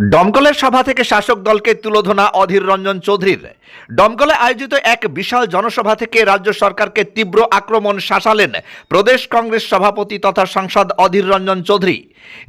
দমকলের সভা থেকে শাসক দলকে তুলোধনা অধীর রঞ্জন চৌধুরীর। ডমকলে আয়োজিত এক বিশাল জনসভা থেকে রাজ্য সরকারকে তীব্র আক্রমণ শাসালেন প্রদেশ কংগ্রেস সভাপতি তথা সাংসদ অধীর রঞ্জন চৌধুরী।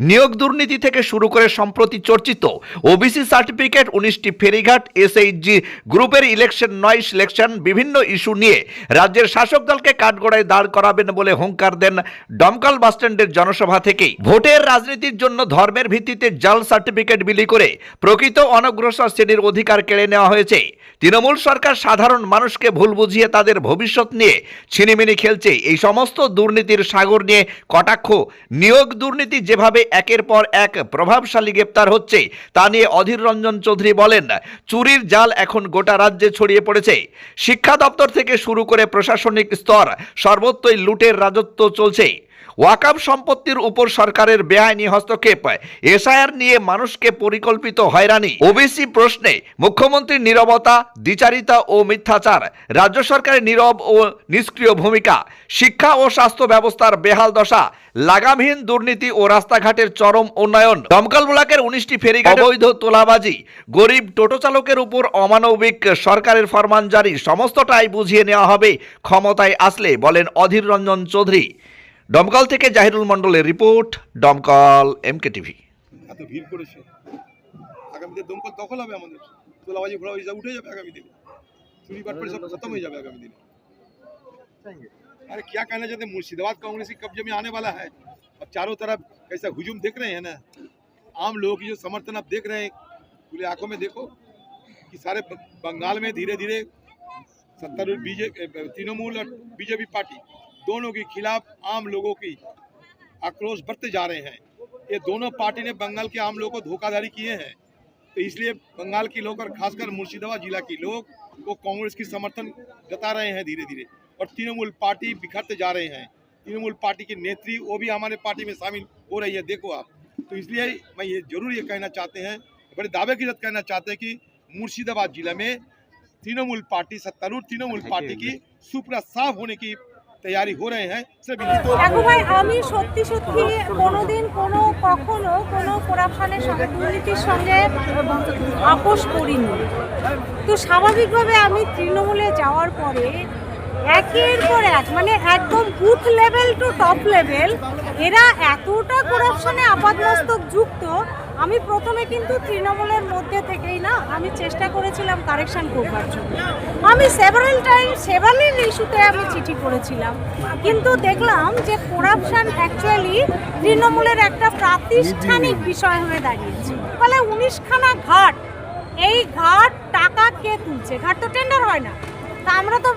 নিয়োগ দুর্নীতি থেকে শুরু করে সম্প্রতি চর্চিত ওবিসি সার্টিফিকেট, উনিশটি ফেরিঘাট এসএইচজি গ্রুপের ইলেকশন, নয় সিলেকশন, বিভিন্ন ইস্যু নিয়ে রাজ্যের শাসক দলকে কাঠগড়ায় দাঁড় করাবেন বলে হুঙ্কার দেন দমকল বাসস্ট্যান্ডের জনসভা থেকেই। ভোটের রাজনীতির জন্য ধর্মের ভিত্তিতে জাল সার্টিফিকেট বিলি করে প্রকৃত অনগ্রসর শ্রেণির অধিকার কেড়ে নেওয়া হয়েছে। তৃণমূল সরকার সাধারণ মানুষকে ভুল বুঝিয়ে তাদের ভবিষ্যৎ নিয়ে ছিনিমিনি খেলছে। এই সমস্ত দুর্নীতির সাগর নিয়ে কটাক্ষ। নিয়োগ দুর্নীতি যেভাবে একের পর এক প্রভাবশালী গ্রেপ্তার হচ্ছে, তা নিয়ে অধীর রঞ্জন চৌধুরী বলেন, চুরির জাল এখন গোটা রাজ্যে ছড়িয়ে পড়েছে। শিক্ষা দপ্তর থেকে শুরু করে প্রশাসনিক স্তর সর্বত্রই লুটের রাজত্ব চলছে। ওয়াকাব সম্পত্তির উপর সরকারের বেআইনি হস্তক্ষেপ। এসআইআর নিয়ে মানুষকে পরিকল্পিত হয়রানি। ওবিসি প্রশ্নে, মুখ্যমন্ত্রীর নীরবতা, দ্বিচারিতা ও মিথ্যাচার, রাজ্য সরকারের নীরব ও নিষ্ক্রিয় ভূমিকা, শিক্ষা ও স্বাস্থ্য ব্যবস্থার বেহাল দশা, লাগামহীন দুর্নীতি ও রাস্তাঘাটের চরম উন্নয়ন, দমকল ব্লকের উনিশটি ফেরিঘাট অবৈধ তোলাবাজি, গরিব টোটো চালকের উপর অমানবিক সরকারের ফরমান জারি, সমস্তটাই বুঝিয়ে নেওয়া হবে ক্ষমতায় আসলে, বলেন অধীর রঞ্জন চৌধুরী। দমকল থেকে জাহিরুল মণ্ডলের রিপোর্ট দমকল এমকে টিভি এত ভিড় করেছে আগামীতে দমকল দখল হবে আমাদের তোলাবাজি ফোলাবাজি সব উঠে যাবে আগামী দিনে চুরি বাটপাড়ি सब खत्म हो जाए आगामी दिन अरे क्या कहना चाहते हैं मुर्शिदाबाद कांग्रेस के कब्जे में आने वाला है अब चारों तरफ कैसा हुजूम देख रहे हैं ना आम लोगों की जो समर्थन आप देख रहे हैं खुले आंखों में देखो कि सारे ब- बंगाल में धीरे धीरे सत्तारूढ़ बीजेपी तृणमूल और बीजेपी पार्टी दोनों के खिलाफ आम लोगों की आक्रोश बढ़ते जा रहे हैं। ये दोनों पार्टी ने बंगाल के आम लोगों को धोखाधड़ी किए हैं। तो इसलिए बंगाल के लोग और खासकर मुर्शिदाबाद जिला के लोग वो कांग्रेस की समर्थन जता रहे हैं धीरे धीरे और तृणमूल पार्टी बिखरते जा रहे हैं। तृणमूल पार्टी की नेत्री वो भी हमारे पार्टी में शामिल हो रही है देखो आप। तो इसलिए मैं ये ज़रूर ये कहना चाहते हैं बड़े दावे की साथ कहना चाहते हैं कि मुर्शिदाबाद जिला में तृणमूल पार्टी सत्तारूढ़ तृणमूल पार्टी की सुपरा साफ़ होने की तैयारी हो रहे हैं सभी দেখো ভাই আমি সত্যি সত্যি কোনোদিন কোনো কখনো কোনো করাপশনের সঙ্গে দুর্নীতির সঙ্গে আপোষ করিনি তো স্বাভাবিকভাবে আমি তৃণমূলে যাওয়ার পরে একের পর এক মানে একদম booth level to top level এরা এতটা করাপশনে আপাদমস্তক যুক্ত আমি প্রথমে কিন্তু তৃণমূলের মধ্যে থেকেই না, আমি চেষ্টা করেছিলাম কারেকশন করবার জন্য। আমি সেভারাল টাইম সেভারাল ইস্যুতে আমি চিঠি করেছিলাম। কিন্তু দেখলাম যে করাপশন অ্যাকচুয়ালি তৃণমূলের একটা প্রাতিষ্ঠানিক বিষয় হয়ে দাঁড়িয়েছে। ফলে উনিশখানা ঘাট, এই ঘাট টাকা কে তুলছে? ঘাট তো টেন্ডার হয় না। তা আমরা তো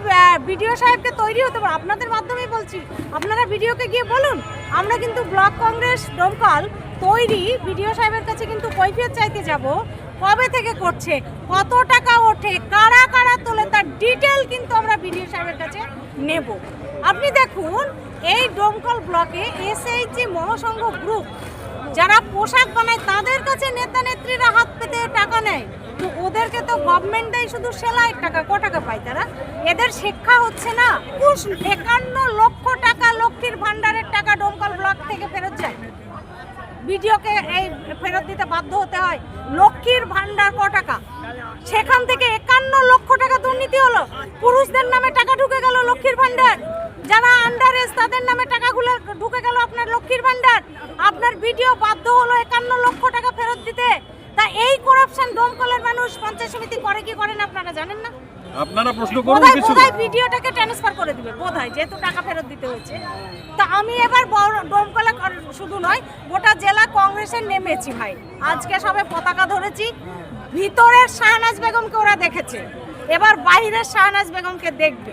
বিডিও সাহেবকে তৈরি হতে পারব। আপনাদের মাধ্যমেই বলছি, আপনারা ভিডিওকে গিয়ে বলুন। আমরা কিন্তু ব্লক কংগ্রেস ডোমকাল তৈরি বিডিও সাহেবের কাছে কিন্তু কৈফিয়ত চাইতে যাব। কবে থেকে করছে? কত টাকা ওঠে? কারা কারা তোলে? তার ডিটেল কিন্তু আমরা বিডিও সাহেবের কাছে নেব। আপনি দেখুন, এই ডোমকল ব্লকে এসএইচজি মহাসংঘ গ্রুপ যারা পোশাক বানায়, তাদের কাছে নেতা নেত্রীরা হাত পেতে টাকা নেয়। তো ওদেরকে তো গভর্নমেন্ট শুধু সেলাইয়ের টাকা, ক টাকা পায় তারা? এদের শিক্ষা হচ্ছে না, কুশ একান্ন লক্ষ টাকা লক্ষ্মীর ভান্ডারের টাকা ডোমকল ব্লক থেকে ফেরত যায়। ভিডিওকে এই ফেরত দিতে বাধ্য হতে হয়। লক্ষ্মীর ভান্ডার ক টাকা? সেখান থেকে একান্ন লক্ষ টাকা দুর্নীতি হলো। পুরুষদের নামে টাকা ঢুকে গেল লক্ষ্মীর ভান্ডার যারা আন্ডার এজ তাদের নামে টাকাগুলো ঢুকে গেল আপনার লক্ষ্মীর ভান্ডার আপনার ভিডিও বাধ্য হলো একান্ন লক্ষ টাকা ফেরত দিতে। তা এই করাপশন দমকলের মানুষ পঞ্চায়েত সমিতি করে কি করেন আপনারা জানেন না? আপনারা প্রশ্ন করুন কিছু। বোধহয় ভিডিওটাকে ট্রান্সফার করে দিবে বোধহয় যেহেতু টাকা ফেরত দিতে হয়েছে। তা আমি এবার ডোমকলে শুধু নয় গোটা জেলা কংগ্রেসের নেমেছি ভাই। আজকে সবে পতাকা ধরেছি। ভিতরের শাহনাজ বেগমকে ওরা দেখেছে। এবার বাইরের শাহনাজ বেগমকে দেখবে।